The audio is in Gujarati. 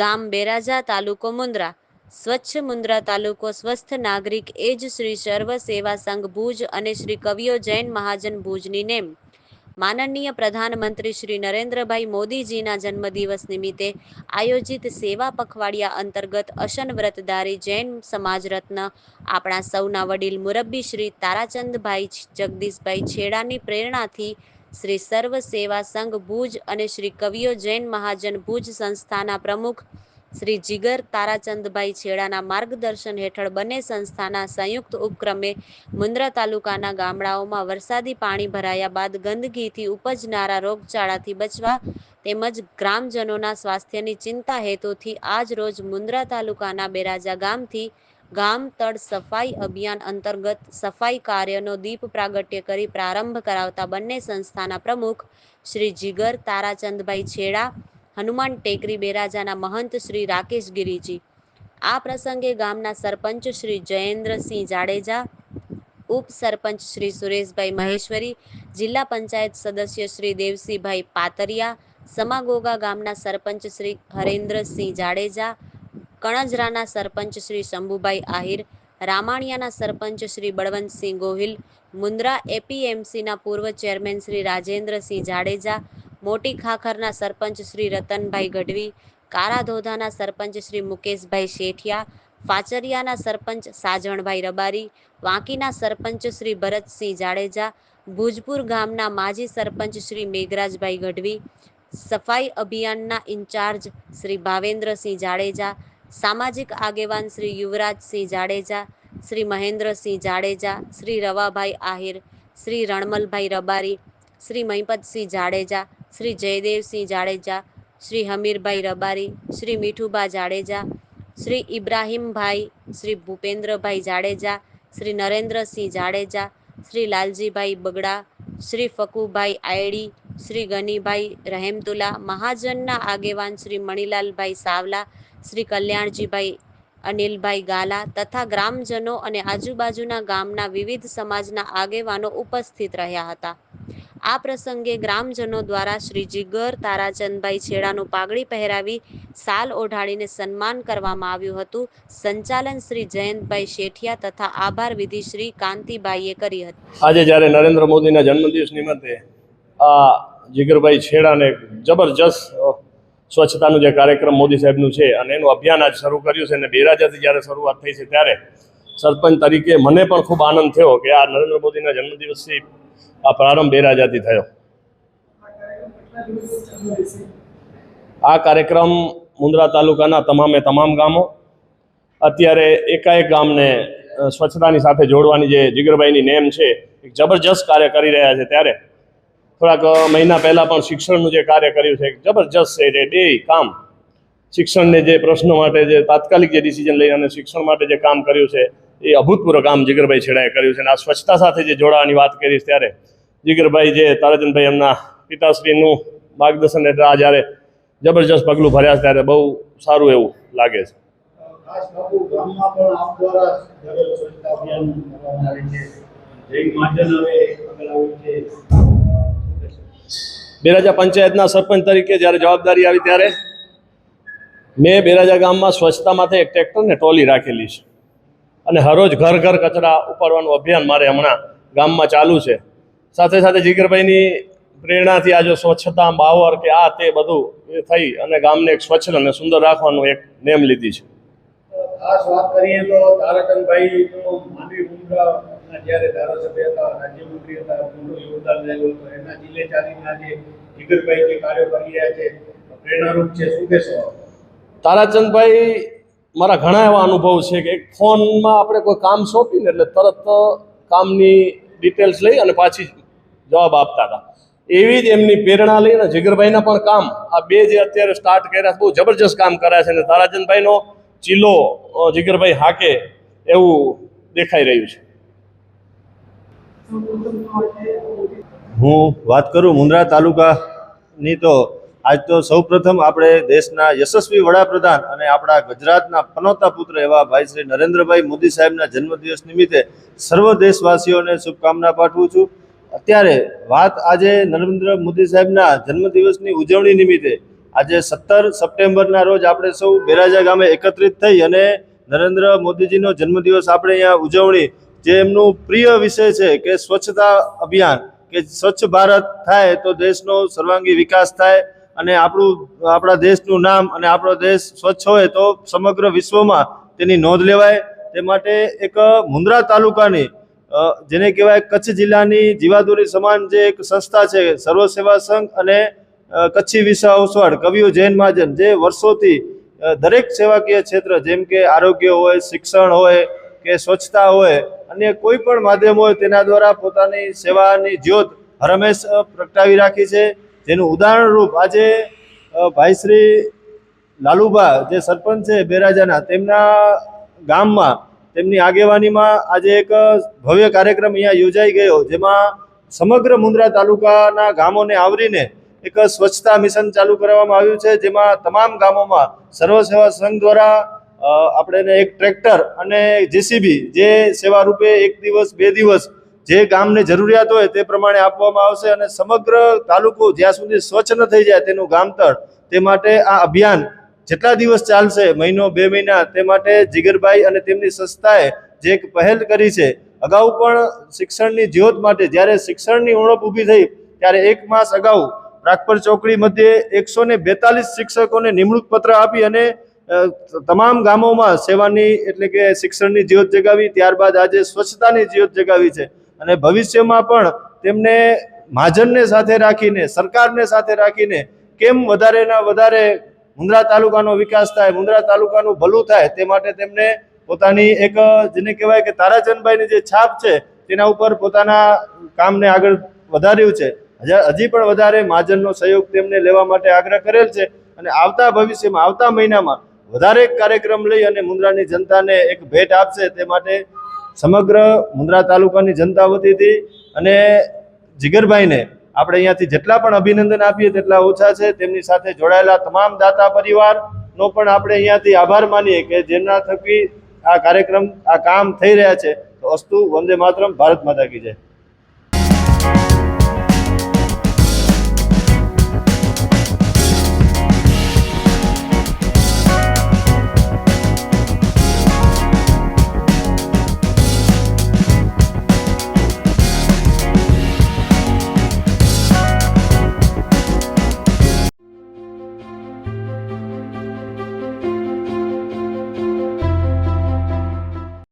ગામ બેરાજા તાલુકો મુન્દ્રા. સ્વચ્છ મુન્દ્રા તાલુકો સ્વસ્થ નાગરિક એ જ શ્રી સર્વ સેવા સંઘ ભુજ અને શ્રી કવિઓ જૈન મહાજન ભુજની નેમ. માનનીય પ્રધાનમંત્રી શ્રી નરેન્દ્રભાઈ મોદીજીના જન્મદિવસ નિમિત્તે આયોજિત સેવા પખવાડિયા અંતર્ગત અશન વ્રતધારી જૈન સમાજ રત્ન આપણા સૌના વડીલ મુરબ્બી શ્રી તારાચંદભાઈ જગદીશભાઈ છેડાની પ્રેરણાથી શ્રી સર્વ સેવા સંઘ ભુજ અને શ્રી કવિઓ જૈન મહાજન ભુજ સંસ્થાના પ્રમુખ શ્રી જીગર તારાચંદભાઈ છેડાના માર્ગદર્શન હેઠળ બંને સંસ્થાના સંયુક્ત ઉપક્રમે મુન્દ્રા તાલુકાના ગામડાઓમાં વરસાદી પાણી ભરાયા બાદ ગંદકીથી ઉપજનારા રોગચાળાથી બચવા તેમજ ગ્રામજનોના સ્વાસ્થ્યની ચિંતા હેતુથી આજ રોજ મુન્દ્રા તાલુકાના બેરાજા ગામથી ગામ તળ સફાઈ અભિયાન અંતર્ગત સફાઈ કાર્યનો દીપ પ્રાગટ્ય કરી પ્રારંભ કરાવતા બંને સંસ્થાના પ્રમુખ શ્રી જીગર તારાચંદભાઈ છેડા, હનુમાન ટેકરી બેરાજાના મહંત શ્રી રાકેશ ગિરીજી. આ પ્રસંગે ગામના સરપંચ શ્રી જયેન્દ્રસિંહ જાડેજા ઉપસરપંચ શ્રી સુરેશભાઈ મહેશ્વરી, જિલ્લા પંચાયત સદસ્ય શ્રી દેવસિંહભાઈ પાતરિયા, સમાગોગા ગામના સરપંચ શ્રી હરેન્દ્રસિંહ જાડેજા કણજરાના સરપંચ શ્રી શંભુભાઈ આહિર, રામાણિયાના સરપંચ શ્રી બળવંતસિંહ ગોહિલ, મુન્દ્રા એપીએમસીના પૂર્વ ચેરમેન શ્રી રાજેન્દ્રસિંહ જાડેજા, મોટી ખાખરના સરપંચ શ્રી રતનભાઈ ગઢવી કારાધોધાના સરપંચ શ્રી મુકેશભાઈ શેઠિયા, ફાચરિયાના સરપંચ સાજણભાઈ રબારી, વાંકીના સરપંચ શ્રી ભરતસિંહ જાડેજા, ભુજપુર ગામના માજી સરપંચ શ્રી મેઘરાજભાઈ ગઢવી, સફાઈ અભિયાનના ઇન્ચાર્જ શ્રી ભાવેન્દ્રસિંહ જાડેજા સામાજિક આગેવાન શ્રી યુવરાજસિંહ જાડેજા, શ્રી મહેન્દ્રસિંહ જાડેજા, શ્રી રવાભાઈ આહિર, શ્રી રણમલભાઈ રબારી, શ્રી મહિપતસિંહ જાડેજા, શ્રી જયદેવસિંહ જાડેજા, શ્રી હમીરભાઈ રબારી, શ્રી મીઠુબા જાડેજા, શ્રી ઇબ્રાહીમભાઈ, શ્રી ભૂપેન્દ્રભાઈ જાડેજા, શ્રી નરેન્દ્રસિંહ જાડેજા, શ્રી લાલજીભાઈ બગડા, શ્રી ફકુભાઈ આયડી, શ્રી ગનીભાઈ રહેમતુલા, મહાજનના આગેવાન શ્રી મણિલાલભાઈ સાવલા શ્રી કલ્યાણજીભાઈ, અનિલભાઈ ગાલા તથા ગ્રામજનો અને આજુબાજુના ગામના વિવિધ સમાજના આગેવાનો ઉપસ્થિત રહ્યા હતા. આ પ્રસંગે ગ્રામજનો દ્વારા શ્રી જીગર તારાચંદભાઈ છેડાનું પાઘડી પહેરાવી સાલ ઓઢાડીને સન્માન કરવામાં આવ્યું હતું. સંચાલન શ્રી જયંતભાઈ શેઠિયા તથા આભાર વિધિ શ્રી કાંતિભાઈએ કરી હતી. આજે જ્યારે નરેન્દ્ર મોદીના જન્મદિવસ નિમિત્તે આ જીગરભાઈ છેડાને જબરજસ્ત સ્વચ્છતાનું જે કાર્યક્રમ મોદી સાહેબનું છે અને એનું અભિયાન આજ શરૂ કર્યું છે અને બેરાજાથી જ્યારે શરૂઆત થઈ છે ત્યારે સરપંચ તરીકે મને પણ ખૂબ આનંદ થયો કે આ નરેન્દ્ર મોદીના જન્મદિવસથી આ પ્રારંભ બેરાજાથી થયો. આ કાર્યક્રમ મુન્દ્રા તાલુકાના તમામે તમામ ગામો, અત્યારે એકાએક ગામને સ્વચ્છતાની સાથે જોડવાની જે જીગરભાઈની નેમ છે, એક જબરજસ્ત કાર્ય કરી રહ્યા છે ત્યારે થોડાક મહિના પહેલાં પણ શિક્ષણનું જે કાર્ય કર્યું છે જબરજસ્ત છે જે બે કામ. શિક્ષણને જે પ્રશ્નો માટે જે તાત્કાલિક જે ડિસિઝન લઈ અને શિક્ષણ માટે જે કામ કર્યું છે, એ અભૂતપૂર્વ કામ જીગરભાઈ છેડાએ કર્યું છે. અને આ સ્વચ્છતા સાથે જે જોડાવાની વાત કરીશ ત્યારે, જીગરભાઈ જે તારાચંદભાઈ એમના પિતાશ્રીનું માર્ગદર્શન હેઠળ આ જ્યારે જબરજસ્ત પગલું ભર્યા ત્યારે બહુ સારું એવું લાગે છે. આવ્યું છે. બેરાજા પંચાયતના સરપંચ તરીકે જ્યારે જવાબદારી આવી ત્યારે મેં બેરાજા ગામમાં સ્વચ્છતા માટે એક ટ્રેક્ટરને ટોલી રાખેલી છે. અને હરોજ ઘર ઘર કચરા ઉપાડવાનું અભિયાન મારે હમણાં ગામમાં ચાલુ છે. સાથે સાથે જીગરભાઈની પ્રેરણાથી આ જો સ્વચ્છતા બાવર કે આ તે બધું એ થઈ અને ગામને એક સ્વચ્છ અને સુંદર રાખવાનું એક નેમ લીધી છે. ખાસ વાત કરીએ તો તારાચંદભાઈ તો માંડવી મુન્દ્રાના જ્યારે ધારાસભ્ય હતા, રાજ્યમંત્રી હતા મોટું યોગદાન રહેલું હતું એના જિલ્લે ચાલીના જે જીગરભાઈ જે કાર્યો કરી રહ્યા છે પ્રેરણારૂપ છે. શું કહેશો તારાચંદભાઈ, મારા ઘણા એવા અનુભવ છે કે એક ફોનમાં આપણે કોઈ કામ સોંપીને એટલે તરત કામની ડિટેલ્સ લઈ અને પાછી જવાબ આપતા હતા. એવી જ એમની પ્રેરણા લઈને જીગરભાઈના પણ કામ, આ બે જે અત્યારે સ્ટાર્ટ કર્યા છે, બહુ જબરજસ્ત કામ કર્યા છે અને તારાચંદભાઈનો ચીલો જીગરભાઈ હાકે એવું દેખાઈ રહ્યું છે. હું વાત કરું મુન્દ્રા તાલુકાની તો આજ તો સૌપ્રથમ આપણે દેશના યશસ્વી વડાપ્રધાન અને આપણા ગુજરાતના પનોતા પુત્ર એવા ભાઈ શ્રી નરેન્દ્રભાઈ મોદી સાહેબના જન્મદિવસ નિમિત્તે સર્વ દેશવાસીઓને શુભકામના પાઠવું છું. અત્યારે વાત આજે નરેન્દ્ર મોદી સાહેબના જન્મદિવસની ઉજવણી નિમિત્તે આજે સત્તર સપ્ટેમ્બરના રોજ આપણે સૌ બેરાજા ગામે એકત્રિત થઈ અને નરેન્દ્ર મોદીજીનો જન્મદિવસ આપણે અહીંયા ઉજવણી જે એમનું પ્રિય વિષય છે કે સ્વચ્છતા અભિયાન, કે સ્વચ્છ ભારત થાય તો દેશનો સર્વાંગી વિકાસ થાય અને આપણું, આપણા દેશનું નામ અને આપણો દેશ સ્વચ્છ હોય તો સમગ્ર વિશ્વમાં તેની નોંધ લેવાય. તે માટે એક મુન્દ્રા તાલુકાની જેને કહેવાય કચ્છ જિલ્લાની જીવાદોરી સમાન જે એક સંસ્થા છે, સર્વ સેવા સંઘ અને કચ્છી વિસા ઓસવાડ કવિઓ જૈન મહાજન, જે વર્ષોથી દરેક સેવાકીય ક્ષેત્ર, જેમ કે આરોગ્ય હોય, શિક્ષણ હોય કે સ્વચ્છતા હોય, અન્ય કોઈ પણ માધ્યમ હોય, તેના દ્વારા પોતાની સેવાની જ્યોત હરમેશ પ્રગટાવી રાખી છે. જેનું ઉદાહરણ રૂપ આજે ભાઈશ્રી ભાઈ શ્રી લાલુબા જે સરપંચ છે બેરાજાના, તેમના ગામમાં, તેમની આગેવાનીમાં આજે એક ભવ્ય કાર્યક્રમ અહીંયા યોજાઈ ગયો, જેમાં સમગ્ર મુન્દ્રા તાલુકાના ગામોને આવરીને એક સ્વચ્છતા મિશન ચાલુ કરવામાં આવ્યું છે, જેમાં તમામ ગામોમાં સર્વ સેવા સંઘ દ્વારા આપણે એક ટ્રેક્ટર અને જેસીબી જે સેવા રૂપે એક દિવસ, બે દિવસ જે ગામને જરૂરિયાત હોય તે પ્રમાણે આપવામાં આવશે અને સમગ્ર તાલુકો જ્યાં સુધી સ્વચ્છ ન થઈ જાય તેનું ગામતળ તે માટે આ અભિયાન જેટલા દિવસ ચાલશે, મહિનો, બે મહિના, તે માટે જીગરભાઈ અને તેમની સંસ્થાએ જે એક પહેલ કરી છે, અગાઉ પણ શિક્ષણની જ્યોત માટે જ્યારે શિક્ષણની ઉણપ ઊભી થઈ ત્યારે એક માસ અગાઉ રાખપર ચોકડી મધ્યે એકસો ને બેતાલીસ શિક્ષકોને નિમણૂક પત્ર આપી અને તમામ ગામોમાં સેવાની એટલે કે શિક્ષણની જ્યોત જગાવી, ત્યારબાદ આજે સ્વચ્છતાની જ્યોત જગાવી છે. અને ભવિષ્યમાં પણ તેમને મહાજનને સાથે રાખીને, સરકારને સાથે રાખીને કેમ વધારેના વધારે મુંદ્રા તાલુકાનો વિકાસ થાય, મુંદ્રા તાલુકાનું ભલું થાય, તે માટે તેમને પોતાની એક, જેને કહેવાય કે તારાચંદભાઈની જે છાપ છે, તેના ઉપર પોતાના કામને આગળ વધાર્યું છે. હજા- પણ વધારે મહાજનનો સહયોગ તેમને લેવા માટે આગ્રહ કરેલ છે. અને આવતા ભવિષ્યમાં, આવતા મહિનામાં વધારે કાર્યક્રમ લઈ અને મુન્દ્રાની જનતાને એક ભેટ આપશે તે માટે સમગ્ર મુન્દ્રા તાલુકાની જનતા વતીથી અને જીગરભાઈને આપણે અહીંયાથી જેટલા પણ અભિનંદન આપીએ તેટલા ઓછા છે. તેમની સાથે જોડાયેલા તમામ દાતા પરિવારનો પણ આપણે અહીંયાથી આભાર માનીએ કે જેમના થકી આ કાર્યક્રમ, આ કામ થઈ રહ્યા છે. તો અસ્તુ વંદે માતરમ, ભારત માતા કી જય.